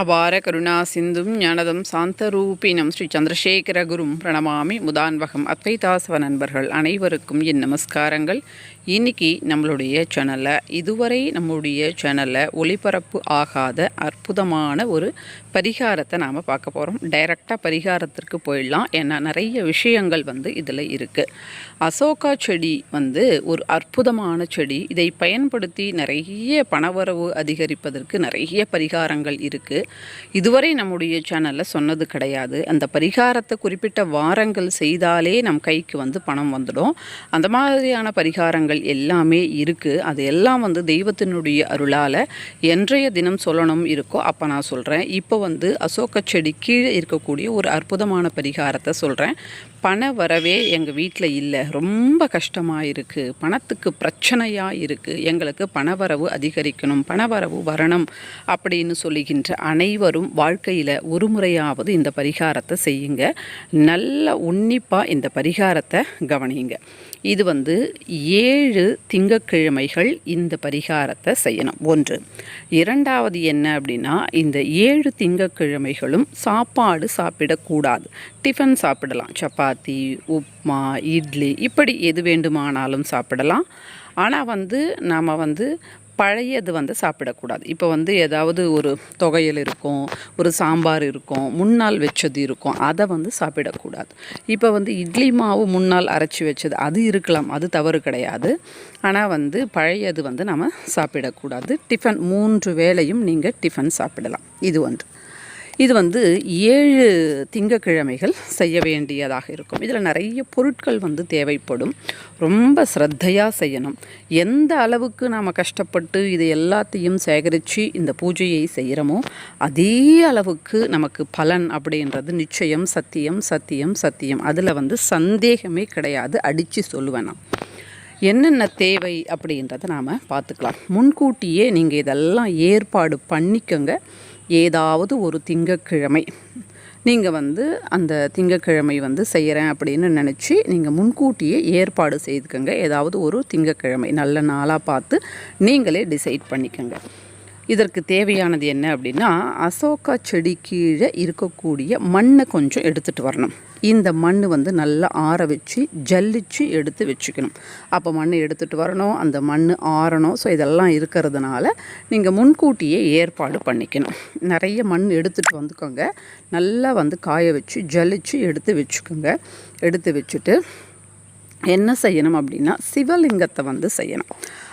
அபார கருணா சிந்தும் ஞானதம் சாந்தரூபினம் ஸ்ரீ சந்திரசேகர குரும் பிரணமாமி முதான்வகம் அத்வைதாசவ நண்பர்கள் அனைவருக்கும் என் நமஸ்காரங்கள். இன்னைக்கு நம்மளுடைய சேனலை இதுவரை நம்மளுடைய சேனலை ஒளிபரப்பு ஆகாத அற்புதமான ஒரு பரிகாரத்தை நாம் பார்க்க போகிறோம் டைரெக்டாக பரிகாரத்திற்கு போயிடலாம். ஏன்னா நிறைய விஷயங்கள் வந்து இதில் இருக்குது அசோகா செடி வந்து ஒரு அற்புதமான செடி. இதை பயன்படுத்தி நிறைய பணவரவு அதிகரிப்பதற்கு நிறைய பரிகாரங்கள் இருக்குது இதுவரை நம்முடைய சேனலில் சொன்னது கிடையாது. அந்த பரிகாரத்தை குறிப்பிட்ட வாரங்கள் செய்தாலே நம் கைக்கு வந்து பணம் வந்துடும். அந்த மாதிரியான பரிகாரங்கள் எல்லாமே இருக்குது அது எல்லாம் வந்து தெய்வத்தினுடைய அருளால் என்றைய தினம் சொல்லணும் இருக்கோ அப்போ நான் சொல்கிறேன் இப்போ வந்து அசோக செடி கீழே இருக்கக்கூடிய ஒரு அற்புதமான பரிகாரத்தை சொல்கிறேன் பண வரவே எங்கள் வீட்டில் இல்லை. ரொம்ப கஷ்டமாக இருக்குது பணத்துக்கு பிரச்சனையாக இருக்குது எங்களுக்கு பணவரவு அதிகரிக்கணும். பணவரவு வரணும் அப்படின்னு சொல்லுகின்ற அனைவரும் வாழ்க்கையில் ஒரு முறையாவது இந்த பரிகாரத்தை செய்யுங்க. நல்ல உன்னிப்பாக இந்த பரிகாரத்தை கவனியுங்க. இது வந்து ஏழு திங்கக்கிழமைகள் இந்த பரிகாரத்தை செய்யணும். ஒன்று. இரண்டாவது என்ன அப்படின்னா இந்த ஏழு திங்கக்கிழமைகளும் சாப்பாடு சாப்பிடக்கூடாது. டிஃபன் சாப்பிடலாம். சப்பாத்தி உப்மா இட்லி இப்படி எது வேண்டுமானாலும் சாப்பிடலாம். ஆனால் வந்து நாம் வந்து பழையது வந்து சாப்பிடக்கூடாது. இப்போ வந்து ஏதாவது ஒரு தொகையல் இருக்கும் ஒரு சாம்பார் இருக்கும் முன்னால் வச்சது இருக்கும் அதை வந்து சாப்பிடக்கூடாது. இப்போ வந்து இட்லி மாவு முன்னால் அரைச்சி வச்சது அது இருக்கலாம் அது தவறு கிடையாது. ஆனால் வந்து பழையது வந்து நம்ம சாப்பிடக்கூடாது. டிஃபன் மூன்று வேளையும் நீங்கள் டிஃபன் சாப்பிடலாம். இது ஒன்று. இது வந்து ஏழு திங்கக்கிழமைகள் செய்ய வேண்டியதாக இருக்கும். இதில் நிறைய பொருட்கள் வந்து தேவைப்படும். ரொம்ப ஸ்ரத்தையாக செய்யணும். எந்த அளவுக்கு நாம் கஷ்டப்பட்டு இது எல்லாத்தையும் சேகரித்து இந்த பூஜையை செய்கிறோமோ அதே அளவுக்கு நமக்கு பலன் அப்படின்றது நிச்சயம் சத்தியம் சத்தியம் சத்தியம். அதில் வந்து சந்தேகமே கிடையாது. அடித்து சொல்லுவேன் நான். என்னென்ன தேவை அப்படின்றத நாம் பார்த்துக்கலாம். முன்கூட்டியே நீங்கள் இதெல்லாம் ஏற்பாடு பண்ணிக்கோங்க. ஏதாவது ஒரு திங்கக்கிழமை. நீங்கள் வந்து அந்த திங்கக்கிழமை வந்து செய்கிறேன் அப்படின்னு நினச்சி நீங்கள் முன்கூட்டியே ஏற்பாடு செய்துக்கோங்க. ஏதாவது ஒரு திங்கக்கிழமை நல்ல நாளாக பார்த்து நீங்களே டிசைட் பண்ணிக்கோங்க. இதற்கு தேவையானது என்ன அப்படின்னா அசோகா செடி கீழே இருக்கக்கூடிய மண்ணை கொஞ்சம் எடுத்துகிட்டு வரணும். இந்த மண் வந்து நல்லா ஆற வச்சு ஜல்லிச்சு எடுத்து வச்சுக்கணும். அப்போ மண் எடுத்துகிட்டு வரணும் அந்த மண் ஆறணும். ஸோ இதெல்லாம் இருக்கிறதுனால நீங்கள் முன்கூட்டியே ஏற்பாடு பண்ணிக்கணும். நிறைய மண் எடுத்துகிட்டு வந்துக்கோங்க. நல்லா வந்து காய வச்சு ஜல்லிச்சு எடுத்து வச்சுக்கோங்க. எடுத்து வச்சுட்டு என்ன செய்யணும் அப்படின்னா சிவலிங்கத்தை வந்து செய்யணும்.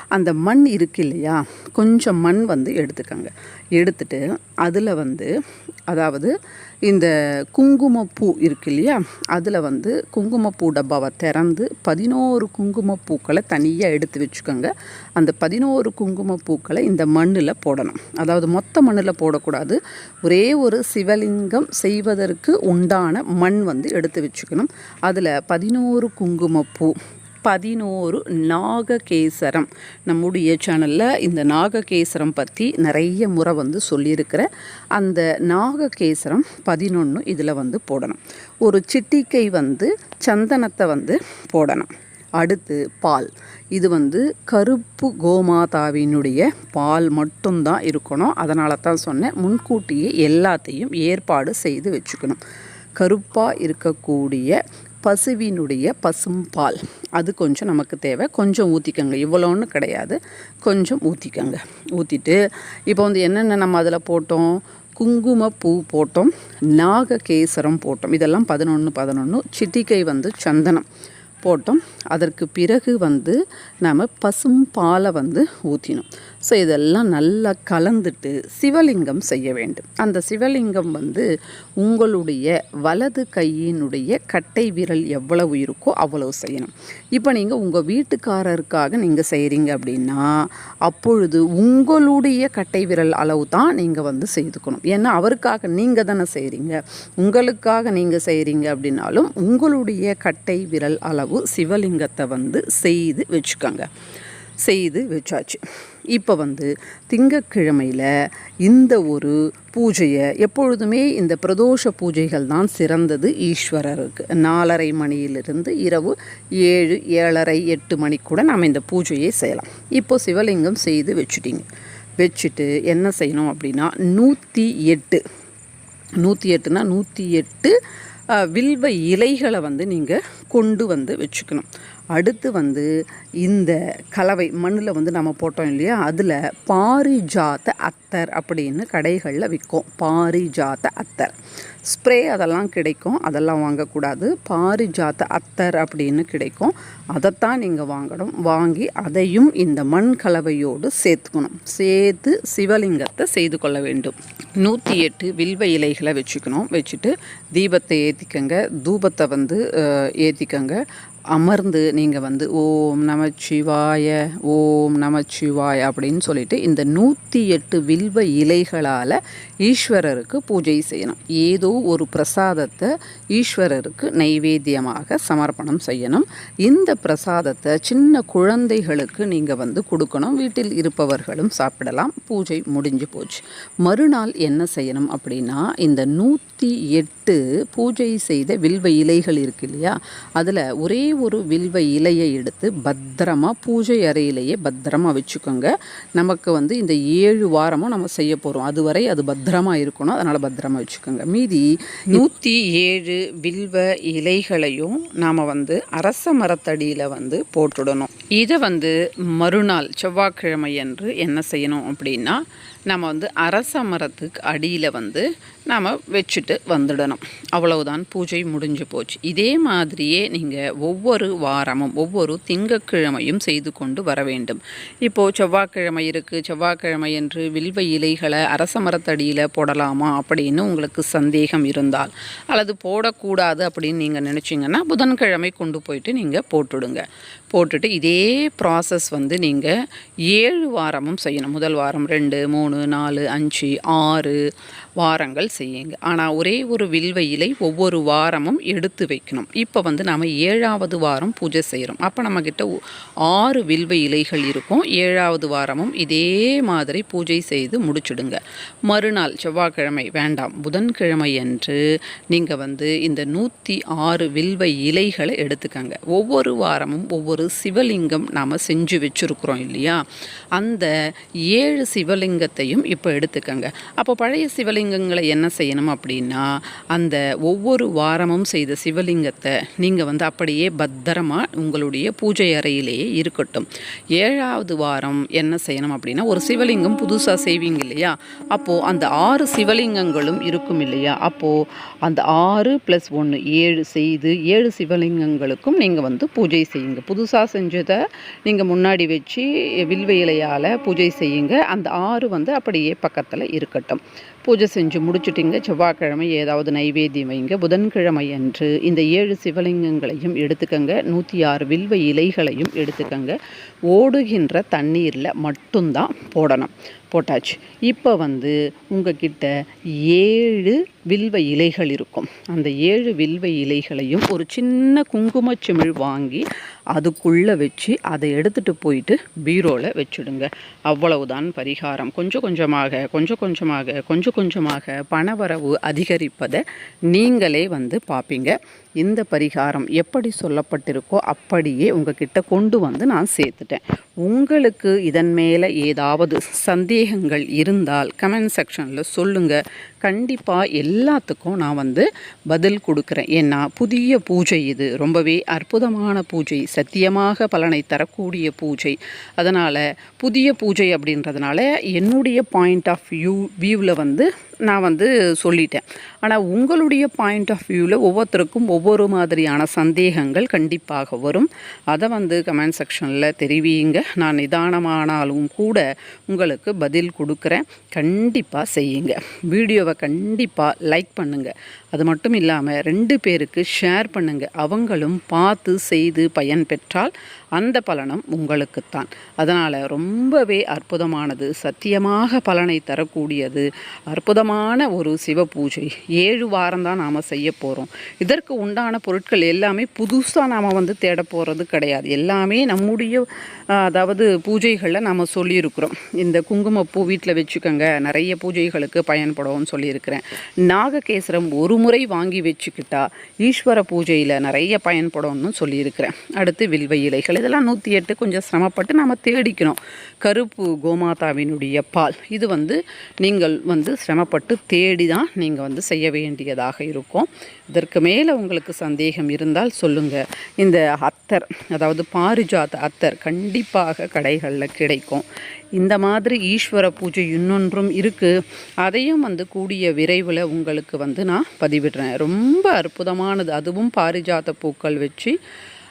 அந்த மண் இருக்கு இல்லையா? கொஞ்சம் மண் வந்து எடுத்துக்கோங்க. எடுத்துட்டு அதில் வந்து அதாவது இந்த குங்குமப்பூ இருக்கு இல்லையா? அதில் வந்து குங்குமப்பூ டப்பாவை திறந்து பதினோரு குங்குமப்பூக்களை தனியாக எடுத்து வச்சுக்கோங்க. அந்த பதினோரு குங்குமப்பூக்களை இந்த மண்ணில் போடணும். அதாவது மொத்த மண்ணில் போடக்கூடாது. ஒரே ஒரு சிவலிங்கம் செய்வதற்கு உண்டான மண் வந்து எடுத்து வச்சுக்கணும். அதில் பதினோரு குங்குமப்பூ பதினோரு நாககேசரம். நம்முடைய சேனலில் இந்த நாககேசரம் பற்றி நிறைய முறை வந்து சொல்லியிருக்கிற அந்த நாககேசரம் பதினொன்று இதில் வந்து போடணும். ஒரு சிட்டிக்கை வந்து சந்தனத்தை வந்து போடணும். அடுத்து பால். இது வந்து கருப்பு கோமாதாவினுடைய பால் மட்டும்தான் இருக்கணும். அதனால தான் சொன்னேன் முன்கூட்டியே எல்லாத்தையும் ஏற்பாடு செய்து வச்சுக்கணும். கருப்பாக இருக்கக்கூடிய பசுவினுடைய பசும்பால் அது கொஞ்சம் நமக்கு தேவை. கொஞ்சம் ஊற்றிக்கோங்க இவ்வளோன்னு கிடையாது. கொஞ்சம் ஊற்றிக்கோங்க ஊற்றிட்டு இப்போ வந்து என்னென்ன நம்ம அதில் போட்டோம்? குங்குமப்பூ போட்டோம். நாககேசரம் போட்டோம். இதெல்லாம் பதினொன்று பதினொன்று சிட்டிக்கை வந்து சந்தனம் போட்டோம். அதற்கு பிறகு வந்து நாம் பசும் பாலை வந்து ஊற்றினோம் ஸோ இதெல்லாம் நல்லா கலந்துட்டு சிவலிங்கம் செய்ய வேண்டும். அந்த சிவலிங்கம் வந்து உங்களுடைய வலது கையினுடைய கட்டை விரல் எவ்வளவு இருக்கோ அவ்வளவு செய்யணும். இப்போ நீங்கள் உங்கள் வீட்டுக்காரருக்காக நீங்கள் செய்கிறீங்க அப்படின்னா அப்பொழுது உங்களுடைய கட்டை விரல் அளவு தான் நீங்கள் வந்து செய்துக்கணும். ஏன்னா அவருக்காக நீங்கள் தானே செய்கிறீங்க உங்களுக்காக நீங்கள் செய்கிறீங்க அப்படின்னாலும் உங்களுடைய கட்டை விரல் அளவு சிவலிங்கத்தை வந்து செய்து வச்சுக்கோங்க. செய்து வச்சாச்சு. இப்போ வந்து திங்கக்கிழமையில் இந்த ஒரு பூஜையை எப்பொழுதுமே இந்த பிரதோஷ பூஜைகள் தான் சிறந்தது ஈஸ்வரருக்கு. நாலரை மணியிலிருந்து இரவு ஏழு ஏழரை எட்டு மணிக்கு கூட நாம் இந்த பூஜையை செய்யலாம். இப்போ சிவலிங்கம் செய்து வச்சுட்டிங்க. வச்சுட்டு என்ன செய்யணும் அப்படின்னா நூற்றி எட்டு நூற்றி எட்டுனா நூற்றி எட்டு வில்வ இலைகளை வந்து நீங்கள் கொண்டு வந்து வச்சுக்கணும். அடுத்து வந்து இந்த கலவை மண்ணில் வந்து நம்ம போட்டோம் இல்லையா? அதில் பாரிஜாத அத்தர் அப்படின்னு கடைகளில் விற்கும் பாரிஜாத அத்தர். ஸ்ப்ரே அதெல்லாம் கிடைக்கும். அதெல்லாம் வாங்கக்கூடாது. பாரிஜாத அத்தர் அப்படின்னு கிடைக்கும். அதைத்தான் நீங்கள் வாங்கணும். வாங்கி அதையும் இந்த மண் கலவையோடு சேர்த்துக்கணும். சேர்த்து சிவலிங்கத்தை செய்து கொள்ள வேண்டும். நூற்றி எட்டு வில்வ இலைகளை வச்சுக்கணும். வச்சுட்டு தீபத்தை ஏற்றிக்கங்க தூபத்தை வந்து ஏற்றிக்கங்க அமர்ந்து நீங்கள் வந்து ஓம் நமச்சிவாய ஓம் நமச்சிவாய அப்படின்னு சொல்லிட்டு இந்த நூற்றி எட்டு வில்வ இலைகளால் ஈஸ்வரருக்கு பூஜை செய்யணும். ஏதோ ஒரு பிரசாதத்தை ஈஸ்வரருக்கு நைவேத்தியமாக சமர்ப்பணம் செய்யணும். இந்த பிரசாதத்தை சின்ன குழந்தைகளுக்கு நீங்கள் வந்து கொடுக்கணும். வீட்டில் இருப்பவர்களும் சாப்பிடலாம். பூஜை முடிஞ்சு போச்சு. மறுநாள் என்ன செய்யணும் அப்படின்னா இந்த நூற்றி எட்டு பூஜை செய்த வில்வ இலைகள் இருக்கு இல்லையா? அதில் ஒரே ஒரு வில்வ இலையை எடுத்து பத்திரமா பூஜை அறையிலேயே பத்திரமா வச்சுக்கோங்க. நமக்கு வந்து இந்த ஏழு வாரமும் நம்ம செய்ய போகிறோம் அதுவரை அது பத்திரமா இருக்கணும். அதனால் பத்திரமா வச்சுக்கோங்க. மீதி நூற்றி ஏழு வில்வ இலைகளையும் நாம் வந்து அரச மரத்தடியில் வந்து போட்டுடணும். இதை வந்து மறுநாள் செவ்வாய்க்கிழமை அன்று என்ன செய்யணும் அப்படின்னா நம்ம வந்து அரச மரத்துக்கு அடியில் வந்து நாம் வச்சுட்டு வந்துடணும். அவ்வளவுதான் பூஜை முடிஞ்சு போச்சு. இதே மாதிரியே நீங்கள் ஒவ்வொரு வாரமும் ஒவ்வொரு திங்கட்கிழமையும் செய்து கொண்டு வர வேண்டும். இப்போது செவ்வாய்க்கிழமை இருக்குது செவ்வாய்க்கிழமை என்று வில்வ இலைகளை அரச மரத்தடியில் போடலாமா அப்படின்னு உங்களுக்கு சந்தேகம் இருந்தால் அல்லது போடக்கூடாது அப்படின்னு நீங்கள் நினச்சிங்கன்னா புதன்கிழமை கொண்டு போயிட்டு நீங்கள் போட்டுடுங்க. போட்டுட்டு இதே ப்ராசஸ் வந்து நீங்கள் ஏழு வாரமும் செய்யணும். முதல் வாரம் ரெண்டு மூணு நாலு அஞ்சு ஆறு வாரங்கள் செய்யுங்க. ஆனால் ஒரே ஒரு வில்வ இலை ஒவ்வொரு வாரமும் எடுத்து வைக்கணும். இப்போ வந்து நாம் ஏழாவது வாரம் பூஜை செய்கிறோம் அப்போ நம்மக்கிட்ட ஆறு வில்வ இலைகள் இருக்கும். ஏழாவது வாரமும் இதே மாதிரி பூஜை செய்து முடிச்சுடுங்க. மறுநாள் செவ்வாய்க்கிழமை வேண்டாம். புதன்கிழமை அன்று நீங்கள் வந்து இந்த நூற்றி ஆறு வில்வ இலைகளை எடுத்துக்கங்க. ஒவ்வொரு வாரமும் ஒவ்வொரு சிவலிங்கம் நாம் செஞ்சு வச்சுருக்குறோம் இல்லையா? அந்த ஏழு சிவலிங்கத்தையும் இப்போ எடுத்துக்கங்க. அப்போ பழைய சிவலிங்கங்களை என்ன செய்யணும் அப்படின்னா அந்த ஒவ்வொரு வாரமும் செய்த சிவலிங்கத்தை நீங்கள் வந்து அப்படியே பத்திரமா உங்களுடைய பூஜை அறையிலேயே இருக்கட்டும். ஏழாவது வாரம் என்ன செய்யணும் அப்படின்னா ஒரு சிவலிங்கம் புதுசாக செய்வீங்க இல்லையா? அப்போது அந்த ஆறு சிவலிங்கங்களும் இருக்கும் இல்லையா? அப்போது அந்த ஆறு ப்ளஸ் ஒன்று ஏழு செய்து ஏழு சிவலிங்கங்களுக்கும் நீங்கள் வந்து பூஜை செய்யுங்க. புதுசாக செஞ்சதை நீங்கள் முன்னாடி வச்சு வில்வ இலையால் பூஜை செய்யுங்க. அந்த ஆறு வந்து அப்படியே பக்கத்தில் இருக்கட்டும். பூஜை செஞ்சு முடிச்சுட்டிங்க செவ்வாய்க்கிழமை ஏதாவது நைவேத்தியம் வைங்க புதன்கிழமை அன்று இந்த ஏழு சிவலிங்கங்களையும் எடுத்துக்கங்க நூற்றி ஆறு வில்வ இலைகளையும் எடுத்துக்கங்க. ஓடுகின்ற தண்ணீரில் மட்டும்தான் போடணும். போட்டாச்சு. இப்போ வந்து உங்ககிட்ட ஏழு வில்வ இலைகள் இருக்கும். அந்த ஏழு வில்வ இலைகளையும் ஒரு சின்ன குங்குமச்சிமிழ் வாங்கி அதுக்குள்ளே வச்சு அதை எடுத்துகிட்டு போயிட்டு பீரோவில் வச்சுடுங்க. அவ்வளவுதான் பரிகாரம். கொஞ்சம் கொஞ்சமாக கொஞ்சம் கொஞ்சமாக கொஞ்சம் கொஞ்சமாக பணவரவு அதிகரிப்பதை நீங்களே வந்து பார்ப்பீங்க இந்த பரிகாரம் எப்படி சொல்லப்பட்டிருக்கோ அப்படியே உங்ககிட்ட கொண்டு வந்து நான் சேர்த்துட்டேன். உங்களுக்கு இதன் மேலே ஏதாவது சந்தேகங்கள் இருந்தால் கமெண்ட் செக்ஷனில் சொல்லுங்கள் கண்டிப்பாக எல்லாத்துக்கும் நான் வந்து பதில் கொடுக்குறேன். ஏன்னா புதிய பூஜை இது. ரொம்பவே அற்புதமான பூஜை. சத்தியமாக பலனை தரக்கூடிய பூஜை. அதனால் புதிய பூஜை அப்படின்றதுனால என்னுடைய பாயிண்ட் ஆஃப் வியூ வியூவில் வந்து நான் வந்து சொல்லிட்டேன். ஆனால் உங்களுடைய பாயிண்ட் ஆஃப் வியூவில் ஒவ்வொருத்தருக்கும் ஒவ்வொரு மாதிரியான சந்தேகங்கள் கண்டிப்பாக வரும். அதை வந்து கமெண்ட் செக்ஷனில் தெரிவிங்க நான் நிதானமானாலும் கூட உங்களுக்கு பதில் கொடுக்குறேன். கண்டிப்பாக செய்யுங்க. வீடியோவை கண்டிப்பாக லைக் பண்ணுங்கள் அது மட்டும் இல்லாமல் ரெண்டு பேருக்கு ஷேர் பண்ணுங்கள் அவங்களும் பார்த்து செய்து பயன் பெற்றால் அந்த பலனும் உங்களுக்குத்தான். அதனால் ரொம்பவே அற்புதமானது. சத்தியமாக பலனை தரக்கூடியது. அற்புதம் அற்புதமான ஒரு சிவ பூஜை. ஏழு வாரம் தான் நாம் செய்ய போகிறோம் இதற்கு உண்டான பொருட்கள் எல்லாமே புதுசாக நாம் வந்து தேட போகிறது கிடையாது. எல்லாமே நம்முடைய அதாவது பூஜைகளில் நாம் சொல்லியிருக்கிறோம். இந்த குங்குமப்பூ வீட்டில் வச்சுக்கோங்க. நிறைய பூஜைகளுக்கு பயன்படும்னு சொல்லியிருக்கிறேன். நாககேசரம் ஒரு முறை வாங்கி வச்சுக்கிட்டா ஈஸ்வர பூஜையில் நிறைய பயன்படும்னு சொல்லியிருக்கிறேன். அடுத்து வில்வ இலைகள். இதெல்லாம் நூற்றி எட்டு கொஞ்சம் சிரமப்பட்டு நம்ம தேடிக்கணும். கருப்பு கோமாதாவினுடைய பால். இது வந்து நீங்கள் வந்து சிரமப்பட்டு தேடி தான் நீங்கள் வந்து செய்ய வேண்டியதாக இருக்கும். இதற்கு மேலே உங்களுக்கு சந்தேகம் இருந்தால் சொல்லுங்கள் இந்த அத்தர் அதாவது பாரிஜாத அத்தர் கண்டிப்பாக கடைகளில் கிடைக்கும். இந்த மாதிரி ஈஸ்வர பூஜை இன்னொன்றும் இருக்குது அதையும் வந்து கூடிய விரைவில் உங்களுக்கு வந்து நான் பதிவிடுறேன். ரொம்ப அற்புதமானது. அதுவும் பாரிஜாத பூக்கள் வச்சு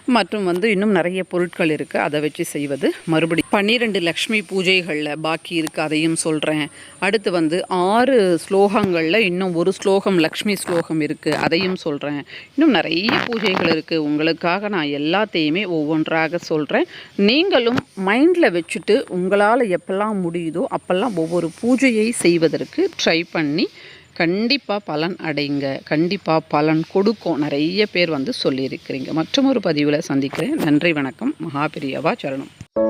மற்றும் வந்து இன்னும் நிறைய பொருட்கள் இருக்குது அதை வச்சு செய்வது மறுபடி பன்னிரெண்டு லக்ஷ்மி பூஜைகளில் பாக்கி இருக்குது அதையும் சொல்கிறேன் அடுத்து வந்து ஆறு ஸ்லோகங்களில் இன்னும் ஒரு ஸ்லோகம் லக்ஷ்மி ஸ்லோகம் இருக்குது அதையும் சொல்கிறேன் இன்னும் நிறைய பூஜைகள் இருக்குது உங்களுக்காக நான் எல்லாத்தையுமே ஒவ்வொன்றாக சொல்கிறேன் நீங்களும் மைண்டில் வச்சுட்டு உங்களால் எப்பெல்லாம் முடியுதோ அப்போல்லாம் ஒவ்வொரு பூஜையை செய்வதற்கு ட்ரை பண்ணி கண்டிப்பாக பலன் அடைங்க. கண்டிப்பாக பலன் கொடுக்கும். நிறைய பேர் வந்து சொல்லியிருக்கிறீங்க. மற்றும் ஒரு பதிவில் சந்திக்கிறேன். நன்றி வணக்கம். மகாபிரியவா சரணம்.